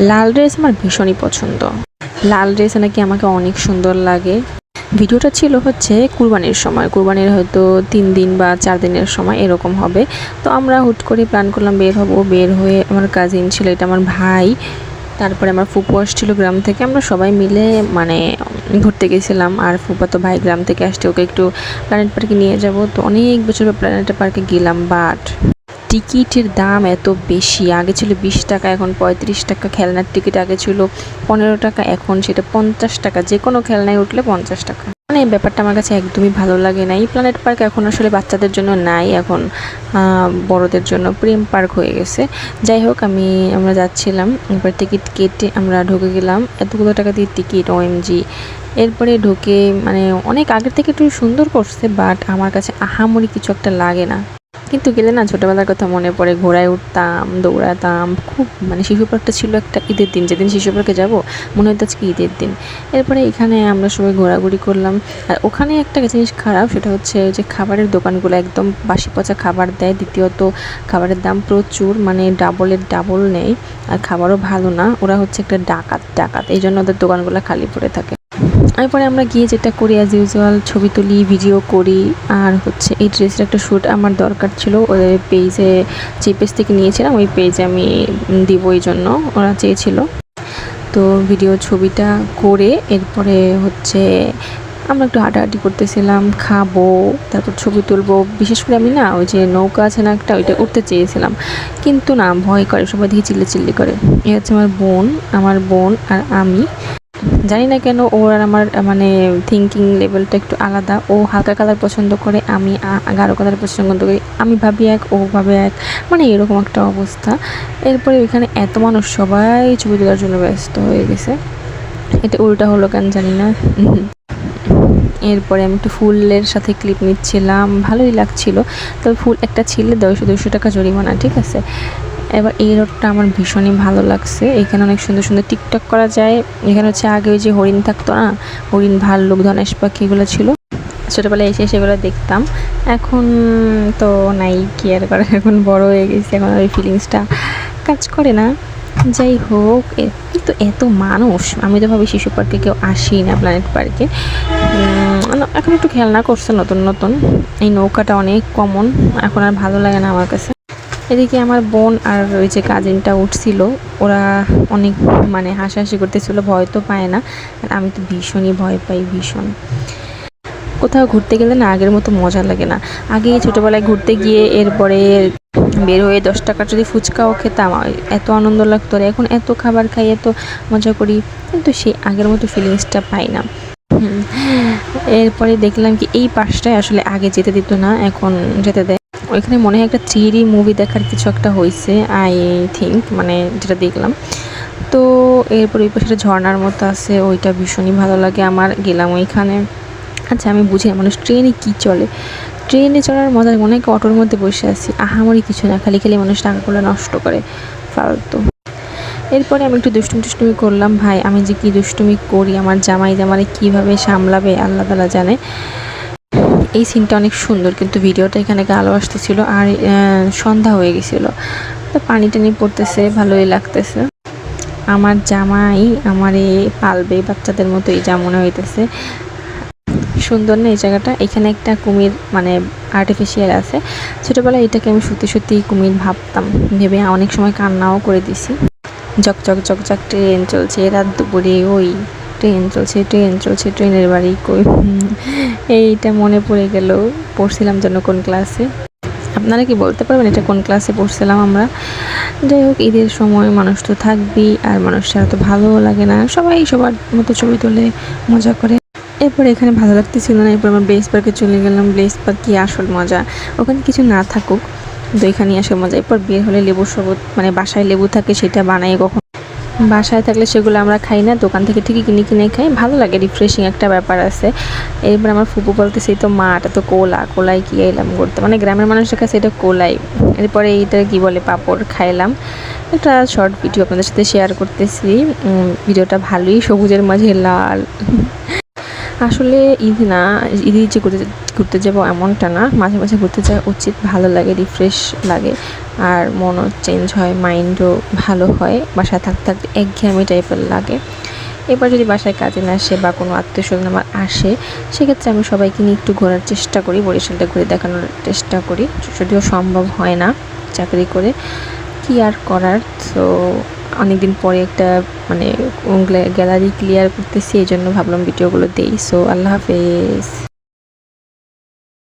লাল dress আমার ভীষণই পছন্দ। লাল ড্রেস নাকি আমাকে অনেক সুন্দর লাগে। ভিডিওটা ছিল হচ্ছে কুরবানির সময়। কুরবানির হয়তো তিন দিন বা চার দিনের সময় এরকম হবে। তো আমরা হুট করে প্ল্যান করলাম বের হব। বের হয়ে আমার কাজিন ছিল, এটা আমার ভাই। তারপরে আমার ফুপু আসছিল গ্রাম থেকে। আমরা সবাই মিলে মানে ঘুরতে গেছিলাম। আর ফুপা তো ভাই গ্রাম থেকে আসছে, ওকে একটু প্ল্যানেট পার্কে নিয়ে যাব। তো অনেক বছর প্ল্যানেট পার্কে গেলাম বাট টিকিটের দাম এত বেশি। আগে ছিল বিশ টাকা, এখন পঁয়ত্রিশ টাকা। খেলনার টিকিট আগে ছিল পনেরো টাকা, এখন সেটা পঞ্চাশ টাকা। যে কোনো খেলনায় উঠলে পঞ্চাশ টাকা। মানে ব্যাপারটা আমার কাছে একদমই ভালো লাগে না। এই প্ল্যানেট পার্ক এখন আসলে বাচ্চাদের জন্য নাই, এখন বড়দের জন্য প্রেম পার্ক হয়ে গেছে। যাই হোক, আমি, আমরা যাচ্ছিলাম, এবার টিকিট কেটে আমরা ঢুকে গেলাম। এতগুলো টাকা দিয়ে টিকিট ও ওএমজি এরপরে ঢুকে মানে অনেক আগের থেকে একটু সুন্দর করছে বাট আমার কাছে আহামরি কিছু একটা লাগে না। কিন্তু গেলে না ছোটোবেলার কথা মনে পড়ে, ঘোড়ায় উঠতাম, দৌড়াতাম, খুব মানে শিশু পার্কটা ছিল একটা ঈদের দিন, যেদিন শিশু পার্কে যাব, মনে হতো আজকে ঈদের দিন। এরপরে এখানে আমরা সবাই ঘোরাঘুরি করলাম। আর ওখানে একটা জিনিস খারাপ, সেটা হচ্ছে যে খাবারের দোকানগুলো একদম বাসি পচা খাবার দেয়, দ্বিতীয়ত খাবারের দাম প্রচুর মানে ডাবলের ডাবল নেই, আর খাবারও ভালো না, ওরা হচ্ছে একটা ডাকাত ডাকাত এই জন্য ওদের দোকানগুলো খালি পড়ে থাকে। এরপরে আমরা গিয়ে যেটা করি অ্যাজ ইউজুয়াল ছবি তুলি ভিডিও করি, আর হচ্ছে এই ড্রেসের একটা শ্যুট আমার দরকার ছিল ওদের পেজে যে পেজ থেকে নিয়েছিলাম, ওই পেজে আমি দিব এই জন্য, ওরা চেয়েছিল। তো ভিডিও ছবিটা করে এরপরে হচ্ছে আমরা একটু হাঁটাহাঁটি করতেছিলাম, খাব, তারপর ছবি তুলবো, বিশেষ করে আমি না ওই যে নৌকা আছে না একটা, ওইটা উঠতে চেয়েছিলাম। কিন্তু না, ভয় করে, সবাই দেখি চিল্লি চিল্লি করে। এ হচ্ছে আমার বোন আমার বোন আর আমি। জানি না কেন ওর আর আমার মানে থিঙ্কিং লেভেলটা একটু আলাদা। ও হালকা কালার পছন্দ করে, আমি গাঢ় কালার পছন্দ করি। আমি ভাবি এক, ও ভাবে এক। মানে এরকম একটা অবস্থা। এরপরে ওইখানে এত মানুষ, সবাই ছবি তোলার জন্য ব্যস্ত হয়ে গেছে। এটা উল্টা হলো কেন জানি না। এরপরে আমি একটু ফুলের সাথে ক্লিপ নিচ্ছিলাম। ভালোই লাগছিল। তবে ফুল একটা ছিল দুশো দুশো টাকা জরিমানা, ঠিক আছে? এবার এই রোডটা আমার ভীষণই ভালো লাগছে। এখানে অনেক সুন্দর সুন্দর টিকটক করা যায়। এখানে হচ্ছে আগে ওই যে হরিণ থাকতো না, হরিণ ভাল্লুক, ধনেশ পাখি এগুলো ছিল। ছোটোবেলায় এসে সেগুলো দেখতাম। এখন তো নাই কি আর করে এখন বড় হয়ে গেছে, এখন ওই ফিলিংসটা কাজ করে না। যাই হোক কিন্তু এত মানুষ, আমি তো ভাবি শিশু পার্কে কেউ আসি না প্ল্যানেট পার্কে এখন একটু খেলনা করছে নতুন নতুন। এই নৌকাটা অনেক কমন এখন আর ভালো লাগে না আমার কাছে। এদিকে আমার বোন আর ওই যে কাজিনটা উঠছিল, ওরা অনেক মানে হাসাহাসি করতেছিল, ভয় তো পায় না, আর আমি তো ভীষণই ভয় পাই, ভীষণ। কোথাও ঘুরতে গেলে না আগের মতো মজা লাগে না। আগে ছোটোবেলায় ঘুরতে গিয়ে এরপরে বের হয়ে দশ টাকার যদি ফুচকাও খেতাম এত আনন্দ লাগতো এখন এত খাবার খাই, এত মজা করি, কিন্তু সেই আগের মতো ফিলিংসটা পাই না। এরপরে দেখলাম কি এই পাশটায় আসলে আগে যেতে দিত না, এখন যেতে দেয় ওইখানে মনে হয় একটা থ্রি মুভি দেখার কিছু একটা হয়েছে আই থিঙ্ক মানে যেটা দেখলাম। তো এরপর ওই পাশে ঝর্ণার মতো আছে, ওইটা ভীষণই ভালো লাগে আমার, গেলাম ওইখানে। আচ্ছা আমি বুঝি মানুষ ট্রেনে কী চলে? ট্রেনে চড়ার মজা মনে হয় অটোর মধ্যে বসে আছি, আহামরি কিছু না, খালি খালি মানুষ টাকাগুলো নষ্ট করে, ফালতু। এরপরে আমি একটু দুষ্টুমি টুষ্টুমি করলাম, ভাই, আমি যে কি দুষ্টুমি করি, আমার জামাই জামারে কীভাবে সামলাবে, আল্লাহ তালা জানে। এই সিনটা অনেক সুন্দর, কিন্তু ভিডিওটা এখানে আলো আসতেছিল আর সন্ধ্যা হয়ে গেছিল। তো পানি টানি পড়তেছে, ভালোই লাগতেছে। আমার জামাই আমার এই পালবে বাচ্চাদের মতোই যা মনে হইতেছে। সুন্দর না এই জায়গাটা? এখানে একটা কুমির মানে আর্টিফিশিয়াল আছে। ছোটোবেলায় এটাকে আমি সত্যি সত্যি কুমির ভাবতাম। ভেবে অনেক সময় কান্নাও করে দিছি। জক জক জক জক ট্রেন চলছে, রাত দুপুরে ওই ট্রেন চলছে ট্রেন চলছে ট্রেনের বাড়ি কই? এইটা মনে পড়ে গেল, পড়ছিলাম যেন কোন ক্লাসে আপনারা কি বলতে পারবেন এটা কোন ক্লাসে পড়ছিলাম আমরা? যাই হোক, ঈদের সময় মানুষ তো থাকবেই, আর মানুষ ছাড়া তো ভালোও লাগে না। সবাই সবার মতো ছবি তোলে, মজা করে। এরপর এখানে ভালো লাগতেছিল না, এরপর আমরা ব্লেস পার্কে চলে গেলাম। ব্লেস পার্ক কি আসল মজা? ওখানে কিছু না থাকুক কিন্তু এখানে আসল মজা। এরপর বের হলে লেবুর শরবত মানে বাসায় লেবু থাকে, সেটা বানাই কখন। বাসায় থাকলে সেগুলো আমরা খাই না, দোকান থেকে ঠিকই কিনে কিনে খাই। ভালো লাগে রিফ্রেশিং একটা ব্যাপার আছে। এরপর আমার ফুপু বলতেছে তো মাটা তো কোলা কোলাই কি এলাম করতে মানে গ্রামের মানুষের কাছে এটা কোলাই। এরপরে এইটা কি বলে, পাপড় খাইলাম। একটা শর্ট ভিডিও আপনাদের সাথে শেয়ার করতেছি। ভিডিওটা ভালোই, সবুজের মাঝে লাল। আসলে ঈদ না ঈদে যে ঘুরতে ঘুরতে যাব এমনটা না। মাঝে মাঝে ঘুরতে যাওয়া উচিত, ভালো লাগে রিফ্রেশ লাগে। আর মনও চেঞ্জ হয় মাইন্ডও ভালো হয়, বাসায় থাকতে থাকতে একঘেয়েমি টাইপের লাগে। এবার যদি বাসায় কাজে না আসে বা কোনো আত্মীয় স্বজন আমার আসে, সেক্ষেত্রে আমি সবাইকে নিয়ে একটু ঘোরার চেষ্টা করি, বরিশালটা ঘুরে দেখানোর চেষ্টা করি। যদিও সম্ভব হয় না, চাকরি করে। কি আর করার? তো অনেকদিন পরে একটা মানে গ্যালারি ক্লিয়ার করতেছি এই জন্য ভাবলাম ভিডিওগুলো দেই। সো আল্লাহ হাফেজ।